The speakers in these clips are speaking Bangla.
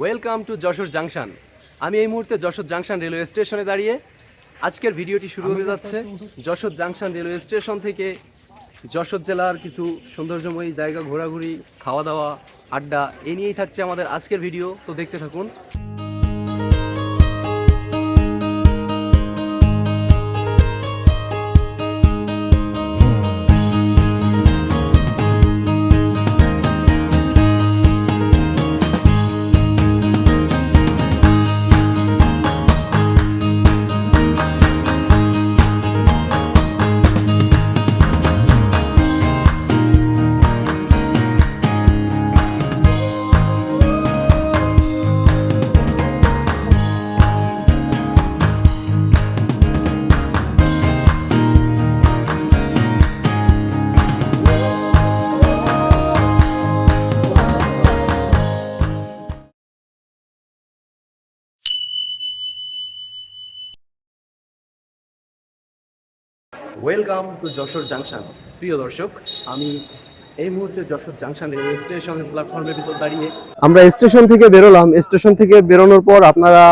ওয়েলকাম টু যশোর জাংশন আমি এই মুহূর্তে যশোর জাংশন রেলওয়ে স্টেশনে দাঁড়িয়ে। আজকের ভিডিওটি শুরু হয়ে যাচ্ছে যশোর জাংশন রেলওয়ে স্টেশন থেকে যশোর জেলার কিছু সৌন্দর্যময়ী জায়গা ঘোরাঘুরি খাওয়া দাওয়া আড্ডা এ নিয়েই থাকছে আমাদের আজকের ভিডিও। তো দেখতে থাকুন। ওয়েলকাম টু যশোর জাংশন প্রিয় দর্শক, আমি এই মুহূর্তে যশোর জাংশন রেলওয়ে স্টেশনের প্ল্যাটফর্মের ভিতর দাঁড়িয়ে। আমরা স্টেশন থেকে বেরোলাম। স্টেশন থেকে বেরোনোর পর আপনারা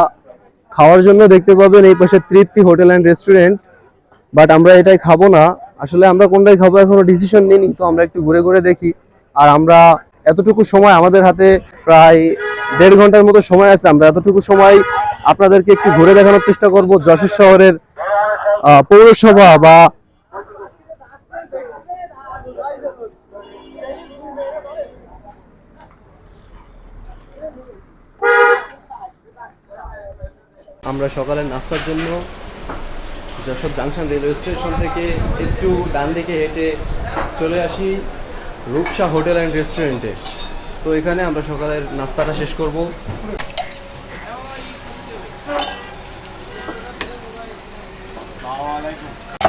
খাওয়ার জন্য দেখতে পাবেন এই পাশে Tripti hotel and restaurant. But আমরা এটাই খাব না। আসলে আমরা কোনটাই খাব এখনও ডিসিশন নিইনি, তো আমরা একটু ঘুরে ঘুরে দেখি। আর আমরা এতটুকু সময় আমাদের হাতে প্রায় দেড় ঘণ্টার মতো সময় আছে। আমরা এতটুকু সময় আপনাদেরকে একটু ঘুরে দেখানোর চেষ্টা করব। যশোর শহরের পৌরসভা বা আমরা সকালের নাস্তার জন্য যশোর জাংশন রেলওয়ে স্টেশন থেকে একটু ডান দিকে হেঁটে চলে আসি রূপসা হোটেল অ্যান্ড রেস্টুরেন্টে। তো এখানে আমরা সকালের নাস্তাটা শেষ করব।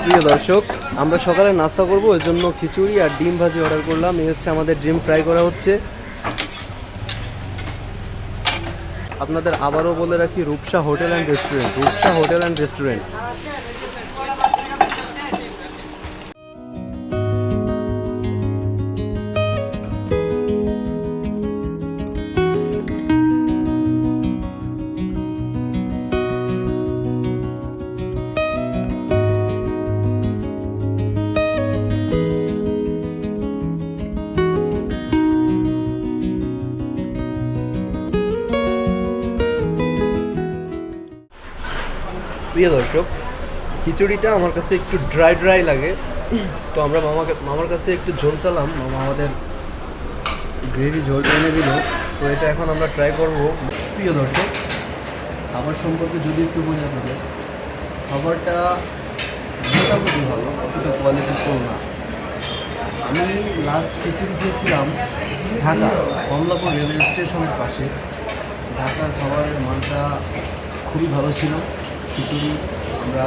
প্রিয় দর্শক, আমরা সকালে নাস্তা করব, এর জন্য খিচুড়ি আর ডিম ভাজি অর্ডার করলাম। এই হচ্ছে আমাদের ডিম ফ্রাই করা হচ্ছে। আপনাদের আবারও বলে রাখি, Rupsa hotel and restaurant Rupsa hotel and restaurant প্রিয় দর্শক, খিচুড়িটা আমার কাছে একটু ড্রাই ড্রাই লাগে। তো আমরা মামাকে, মামার কাছে একটু ঝোল চালাম। মামা আমাদের গ্রেভি ঝোল এনে দিল। তো এটা এখন আমরা ট্রাই করব। প্রিয় দর্শক, খাবার সম্পর্কে যদি একটু বলি আপনাদের, খাবারটা মোটামুটি ভালো, অতটা কোয়ালিটি কম না। আমি লাস্ট খিচুড়ি খেয়েছিলাম ঢাকা, কমলাপুর রেলওয়ে স্টেশনের পাশে। ঢাকার খাবারের মানটা খুবই ভালো ছিল। খিচুড়ি আমরা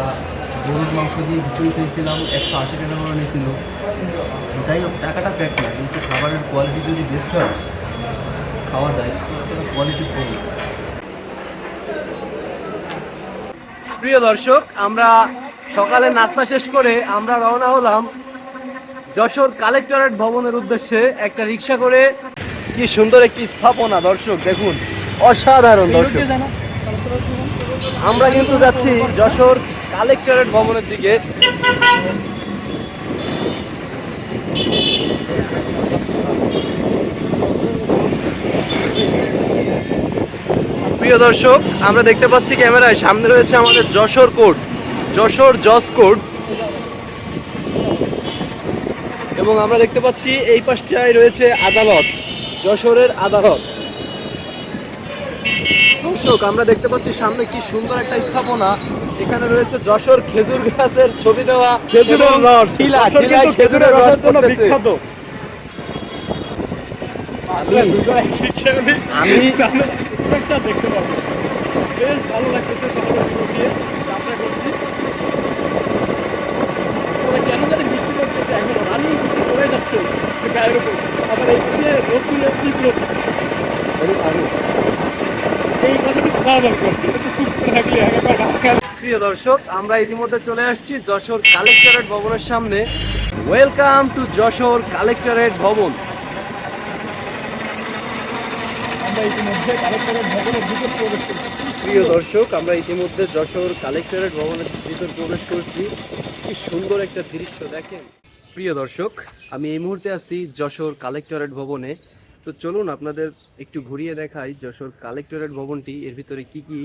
গরুর মাংস দিয়ে খিচুড়ি খেয়েছিলাম একশো আশি টাকা করে নিয়েছিল যাই হোক টাকাটা ফ্যাক্ট না কিন্তু খাবারের কোয়ালিটি যদি বেস্ট হয় খাওয়া যায় কোয়ালিটি কম। প্রিয় দর্শক আমরা সকালে নাস্তা শেষ করে আমরা রওনা হলাম যশোর কালেক্টরেট ভবনের উদ্দেশ্যে একটা রিক্সা করে। কি সুন্দর একটি স্থাপনা দর্শক দেখুন। অসাধারণ দর্শক। আমরা কিন্তু যাচ্ছি যশোর কালেক্টরেট ভবনের দিকে। প্রিয় দর্শক, আমরা দেখতে পাচ্ছি ক্যামেরায়, সামনে রয়েছে আমাদের যশোর কোর্ট, যশোর জজ কোর্ট। এবং আমরা দেখতে পাচ্ছি এই পাশটায় রয়েছে আদালত, যশোরের আদালত। দর্শক আমরা দেখতে পাচ্ছি সামনে কি সুন্দর একটা স্থাপনা এখানে রয়েছে যশোর খেজুর গাছের ছবি দেওয়া খেজুরের রস। খেজুরের রস পড়তেছে। আমি- আমি- দেখতে পাবো। বেশ ভালো লাগতেছে যাত্রা করছি। কেন জানি বৃষ্টি পড়তেছে এখনও রানিং পড়ে যাচ্ছে গায়ের উপর আবার এই পাশে রোদ্দুরের তীব্র প্রিয় দর্শক আমরা ইতিমধ্যে চলে আসছি যশোর কালেক্টরেট ভবনের সামনে। ওয়েলকাম টু যশোর কালেক্টরেট ভবন। প্রিয় দর্শক আমরা ইতিমধ্যে যশোর কালেক্টরেট ভবনের ভিতর প্রবেশ করছি। কি সুন্দর একটা দৃশ্য দেখেন। প্রিয় দর্শক আমি এই মুহূর্তে আছি যশোর কালেক্টরেট ভবনে। তো চলুন আপনাদের একটু ঘুরিয়ে দেখাই যশোর কালেক্টরেট ভবনটি। এর ভিতরে কি কি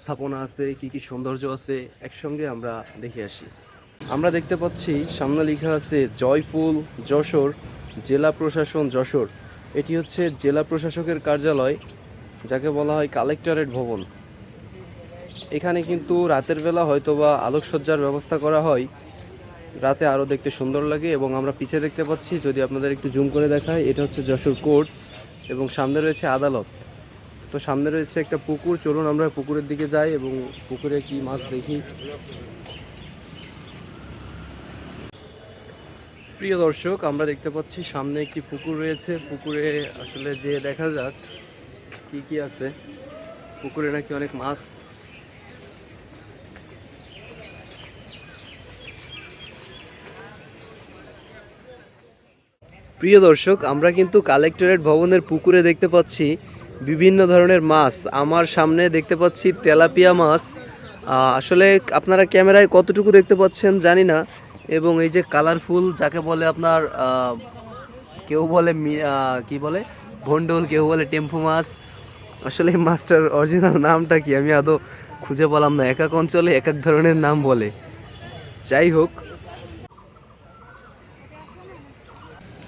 স্থাপনা আছে, কি কি সৌন্দর্য আছে, একসঙ্গে আমরা দেখে আসি। আমরা দেখতে পাচ্ছি, সামনে লেখা আছে জয়ফুল যশোর, জেলা প্রশাসন যশোর। এটি হচ্ছে জেলা প্রশাসকের কার্যালয়, যাকে বলা হয় কালেক্টরেট ভবন। এখানে কিন্তু রাতের বেলা হয়তোবা আলোকসজ্জার ব্যবস্থা করা হয়। রাতে আরও দেখতে সুন্দর লাগে এবং আমরা পিছে দেখতে পাচ্ছি, যদি আপনাদের একটু জুম করে দেখায়, এটা হচ্ছে যশোর কোর্ট এবং সামনে রয়েছে আদালত। তো সামনে রয়েছে একটা পুকুর, চলুন আমরা পুকুরের দিকে যাই এবং পুকুরে কি মাছ দেখি। প্রিয় দর্শক, আমরা দেখতে পাচ্ছি সামনে একটি পুকুর রয়েছে। পুকুরে আসলে যে দেখা যাক কি কি আছে। পুকুরে নাকি অনেক মাছ প্রিয় দর্শক, আমরা কিন্তু কালেক্টরেট ভবনের পুকুরে দেখতে পাচ্ছি বিভিন্ন ধরনের মাছ। আমার সামনে দেখতে পাচ্ছি তেলাপিয়া মাছ। আসলে আপনারা ক্যামেরায় কতটুকু দেখতে পাচ্ছেন জানি না। এবং এই যে কালারফুল, যাকে বলে আপনার কেউ বলে কি বলে? ভন্ডল কেউ বলে টেম্পু মাছ। আসলে এই মাছটার অরিজিনাল নামটা কি আমি আদৌ খুঁজে পেলাম না। এক এক অঞ্চলে এক এক ধরনের নাম বলে। যাই হোক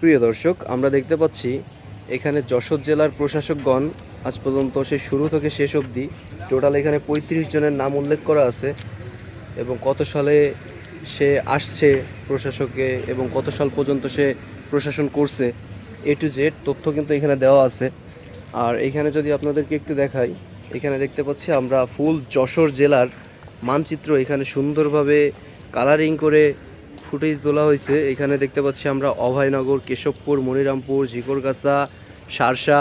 প্রিয় দর্শক, আমরা দেখতে পাচ্ছি এখানে যশোর জেলার প্রশাসকগণ আজ পর্যন্ত সে শুরু থেকে শেষ অবধি টোটাল এখানে পঁয়ত্রিশ জনের নাম উল্লেখ করা আছে এবং কত সালে সে আসছে প্রশাসকে এবং কত সাল পর্যন্ত সে প্রশাসন করছে এ টু জেড তথ্য কিন্তু এখানে দেওয়া আছে। আর এখানে যদি আপনাদেরকে একটু দেখাই, এখানে দেখতে পাচ্ছি আমরা ফুল যশোর জেলার মানচিত্র এখানে সুন্দরভাবে কালারিং করে ফুটিয়ে তোলা হয়েছে। এখানে দেখতে পাচ্ছি আমরা অভয়নগর, কেশবপুর, মনিরামপুর ঝিকরগাছা সারসা,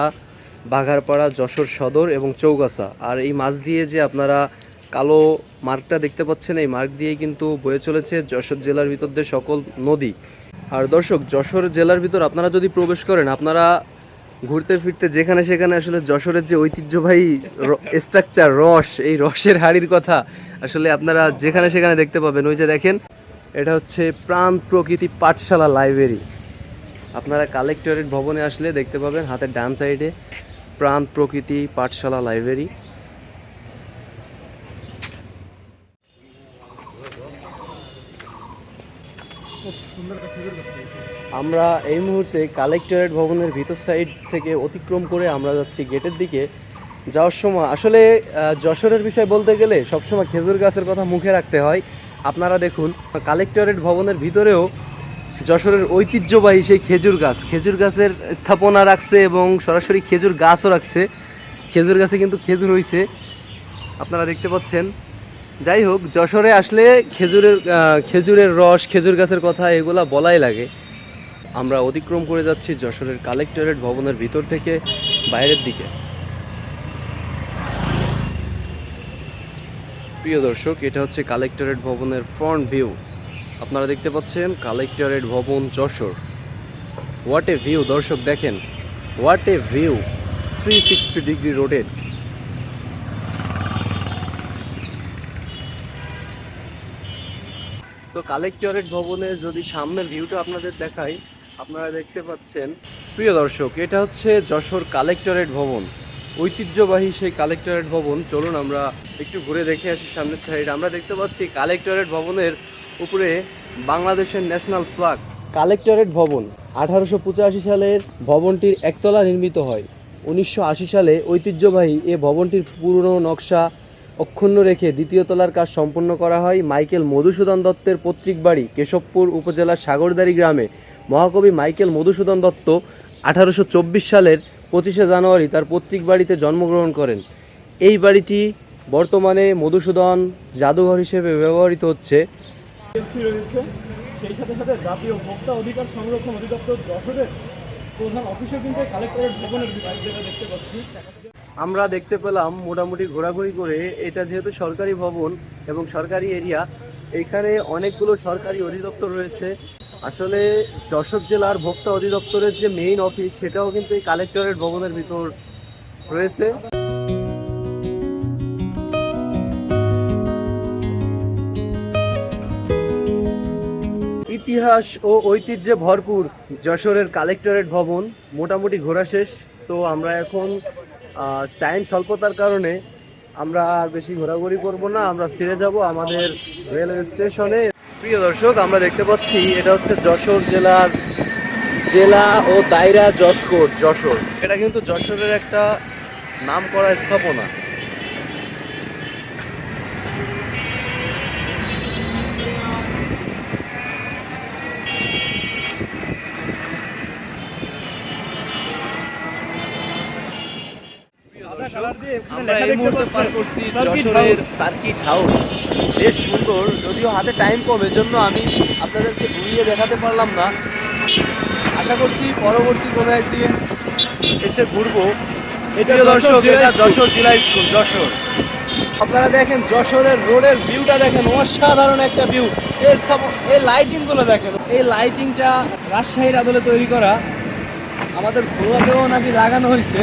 বাঘারপাড়া, যশোর সদর এবং চৌগাছা। আর এই মাছ দিয়ে যে আপনারা কালো মার্কটা দেখতে পাচ্ছেন, এই মার্ক দিয়েই কিন্তু বয়ে চলেছে যশোর জেলার ভিতর দিয়ে সকল নদী। আর দর্শক, যশোর জেলার ভিতর আপনারা যদি প্রবেশ করেন, আপনারা ঘুরতে ফিরতে যেখানে সেখানে আসলে যশোরের যে ঐতিহ্যবাহী স্ট্রাকচার রস, এই রসের হাড়ির কথা আসলে আপনারা যেখানে সেখানে দেখতে পাবেন। ওই যে দেখেন এটা হচ্ছে প্রাণ প্রকৃতি পাঠশালা লাইব্রেরি। আপনারা কালেক্টরেট ভবনে আসলে দেখতে পাবেন হাতের ডান সাইডে প্রাণ প্রকৃতি পাঠশালা লাইব্রেরি। আমরা এই মুহূর্তে কালেক্টরেট ভবনের ভিতর সাইড থেকে অতিক্রম করে আমরা যাচ্ছি গেটের দিকে যাওয়ার সময়। আসলে যশোরের বিষয় বলতে গেলে সবসময় খেজুর গাছের কথা মুখে রাখতে হয়। আপনারা দেখুন, কালেক্টরেট ভবনের ভিতরেও যশোরের ঐতিহ্যবাহী সেই খেজুর গাছ। খেজুর গাছের স্থাপনা রাখছে এবং সরাসরি খেজুর গাছও রাখছে। খেজুর গাছে কিন্তু খেজুর হইছে। আপনারা দেখতে পাচ্ছেন। যাই হোক, যশোরে আসলে খেজুরের খেজুরের রস, খেজুর গাছের কথা এগুলা বলাই লাগে। আমরা অতিক্রম করে যাচ্ছি যশোরের কালেক্টরেট ভবনের ভিতর থেকে বাইরের দিকে। প্রিয় দর্শক, এটা হচ্ছে কালেক্টরেট ভবনের ফ্রন্ট ভিউ আপনারা দেখতে পাচ্ছেন কালেক্টরেট ভবন যশোর। হোয়াট এ ভিউ দর্শক দেখেন। What a view three sixty degree রোডেড তো কালেক্টরেট ভবনের যদি সামনের ভিউটা আপনাদের দেখাই, আপনারা দেখতে পাচ্ছেন। প্রিয় দর্শক, এটা হচ্ছে যশোর কালেক্টরেট ভবন। ঐতিহ্যবাহী সেই কালেক্টরেট ভবন। চলুন আমরা একটু ঘুরে দেখে আসি সামনের সাইড আমরা দেখতে পাচ্ছি কালেক্টরেট ভবনের উপরে বাংলাদেশের ন্যাশনাল ফ্ল্যাগ কালেক্টরেট ভবন, আঠারোশো পঁচাশি সালের ভবনটির একতলা নির্মিত হয়। উনিশশো আশি সালে ঐতিহ্যবাহী এ ভবনটির পুরনো নকশা অক্ষুণ্ণ রেখে দ্বিতীয় তলার কাজ সম্পন্ন করা হয়। মাইকেল মধুসূদন দত্তের পৈতৃক বাড়ি কেশবপুর উপজেলার সাগরদাড়ি গ্রামে। মহাকবি মাইকেল মধুসূদন দত্ত আঠারোশো চব্বিশ সালের পঁচিশে জানুয়ারি তার পৈতৃক বাড়িতে জন্মগ্রহণ করেন। এই বাড়িটি বর্তমানে মধুসূদন জাদুঘর হিসেবে ব্যবহৃত হচ্ছে। রয়েছে। সেই সাথে সাথে জাতীয় ভোক্তা অধিকার সংরক্ষণ অধিদপ্তর যশোরের প্রধান অফিসও কিন্তু এই কালেক্টরেট ভবনের যেটা দেখতে পাচ্ছি। আমরা দেখতে পেলাম মোটামুটি ঘোরাঘুরি করে এটা যেহেতু সরকারি ভবন এবং সরকারি এরিয়া এখানে অনেকগুলো সরকারি অধিদপ্তর রয়েছে। আসলে যশোর জেলার ভোক্তা অধিদপ্তরের যে মেইন অফিস সেটাও কিন্তু এই কালেক্টরেট ভবনের ভিতর রয়েছে। ইতিহাস ও ঐতিহ্যে ভরপুর যশোরের কালেক্টরেট ভবন মোটামুটি ঘোরা শেষ। তো আমরা এখন টাইম স্বল্পতার কারণে আমরা আর বেশি ঘোরাঘুরি করব না। আমরা ফিরে যাব আমাদের রেলওয়ে স্টেশনে প্রিয় দর্শক, আমরা দেখতে পাচ্ছি এটা হচ্ছে যশোর জেলার জেলা ও দায়রা জসকোট যশোর। এটা কিন্তু যশোরের একটা নাম করা স্থাপনা। আমরা এই মুহূর্তে পার করছি যশোরের সার্কিট হাউস বেশ সুন্দর যদিও হাতে টাইম কম এজন্য আমি আপনাদেরকে ঘুরিয়ে দেখাতে পারলাম না। আশা করছি পরবর্তী কোনো একদিন এসে ঘুরবো। এটা দর্শক এটা। যশোর জেলা স্কুল যশোর। আপনারা দেখেন যশোরের রোডের ভিউটা দেখেন অসাধারণ একটা ভিউ এই স্থাপন এই লাইটিংগুলো দেখেন। এই লাইটিংটা রাজশাহীর আদলে তৈরি করা। আমাদের ঘোরাতেও নাকি লাগানো হয়েছে।